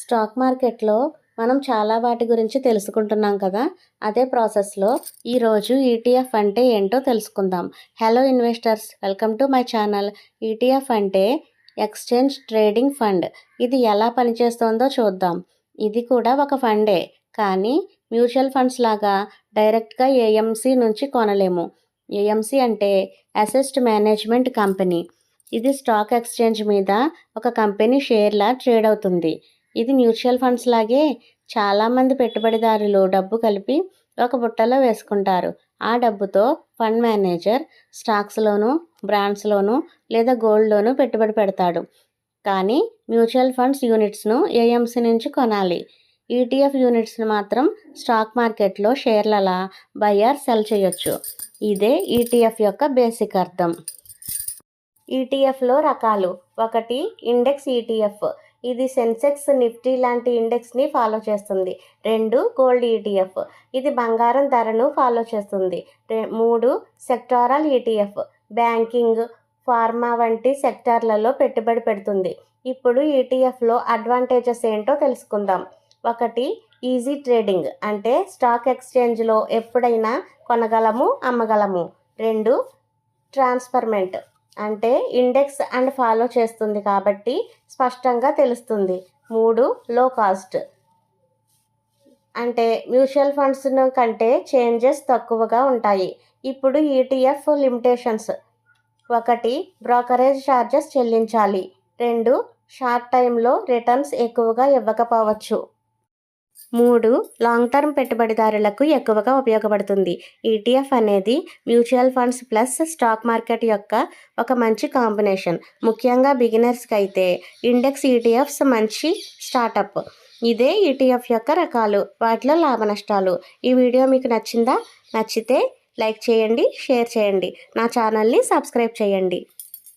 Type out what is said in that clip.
Stock మార్కెట్లో మనం చాలా వాటి గురించి తెలుసుకుంటున్నాం కదా? అదే ప్రాసెస్లో ఈరోజు ఈటీఎఫ్ అంటే ఏంటో తెలుసుకుందాం. Hello investors welcome to my channel. ETF అంటే ఎక్స్చేంజ్ ట్రేడింగ్ ఫండ్. ఇది ఎలా పనిచేస్తుందో చూద్దాం. ఇది కూడా ఒక ఫండే. కానీ మ్యూచువల్ ఫండ్స్ లాగా డైరెక్ట్గా ఏఎంసీ నుంచి కొనలేము. ఏఎంసీ అంటే అసెస్ట్ మేనేజ్మెంట్ కంపెనీ. ఇది స్టాక్ ఎక్స్చేంజ్ మీద ఒక కంపెనీ షేర్లా ట్రేడ్ అవుతుంది. ఇది మ్యూచువల్ ఫండ్స్ లాగే చాలామంది పెట్టుబడిదారులు డబ్బు కలిపి ఒక బుట్టలో వేసుకుంటారు. ఆ డబ్బుతో ఫండ్ మేనేజర్ స్టాక్స్లోను బ్రాండ్స్లోను లేదా గోల్డ్లోను పెట్టుబడి పెడతాడు. కానీ మ్యూచువల్ ఫండ్స్ యూనిట్స్ను ఏఎంసీ నుంచి కొనాలి. ఈటీఎఫ్ యూనిట్స్ను మాత్రం స్టాక్ మార్కెట్లో షేర్లలా బయ్యర్ సెల్ చేయొచ్చు. ఇదే ఈటీఎఫ్ యొక్క బేసిక్ అర్థం. ఈటీఎఫ్లో రకాలు. ఒకటి ఇండెక్స్ ఈటీఎఫ్ ఇది సెన్సెక్స్ నిఫ్టీ లాంటి ఇండెక్స్ని ఫాలో చేస్తుంది. రెండు గోల్డ్ ఈటీఎఫ్ ఇది బంగారం ధరను ఫాలో చేస్తుంది. మూడు సెక్టారల్ ఈటీఎఫ్ బ్యాంకింగ్ ఫార్మా వంటి సెక్టార్లలో పెట్టుబడి పెడుతుంది. ఇప్పుడు ఈటీఎఫ్లో అడ్వాంటేజెస్ ఏంటో తెలుసుకుందాం. ఒకటి ఈజీ ట్రేడింగ్ అంటే స్టాక్ ఎక్స్చేంజ్లో ఎప్పుడైనా కొనగలము అమ్మగలము. రెండు ట్రాన్స్ఫర్మెంట్ అంటే ఇండెక్స్ అండ్ ఫాలో చేస్తుంది కాబట్టి స్పష్టంగా తెలుస్తుంది. మూడు లో కాస్ట్ అంటే మ్యూచువల్ ఫండ్స్ కంటే చేంజెస్ తక్కువగా ఉంటాయి. ఇప్పుడు ఈటీఎఫ్ లిమిటేషన్స్ ఒకటి బ్రోకరేజ్ ఛార్జెస్ చెల్లించాలి. రెండు షార్ట్ టైంలో రిటర్న్స్ ఎక్కువగా ఇవ్వకపోవచ్చు. మూడు లాంగ్ టర్మ్ పెట్టుబడిదారులకు ఎక్కువగా ఉపయోగపడుతుంది. ఈటీఎఫ్ అనేది mutual funds plus stock market యొక్క ఒక మంచి కాంబినేషన్ ముఖ్యంగా బిగినర్స్కి అయితే ఇండెక్స్ ఈటీఎఫ్స్ మంచి స్టార్టప్ ఇదే ఈటీఎఫ్ యొక్క రకాలు వాటిలో లాభ నష్టాలు. ఈ వీడియో మీకు నచ్చిందా? నచ్చితే లైక్ చేయండి షేర్ చేయండి. నా ఛానల్ని సబ్స్క్రైబ్ చేయండి.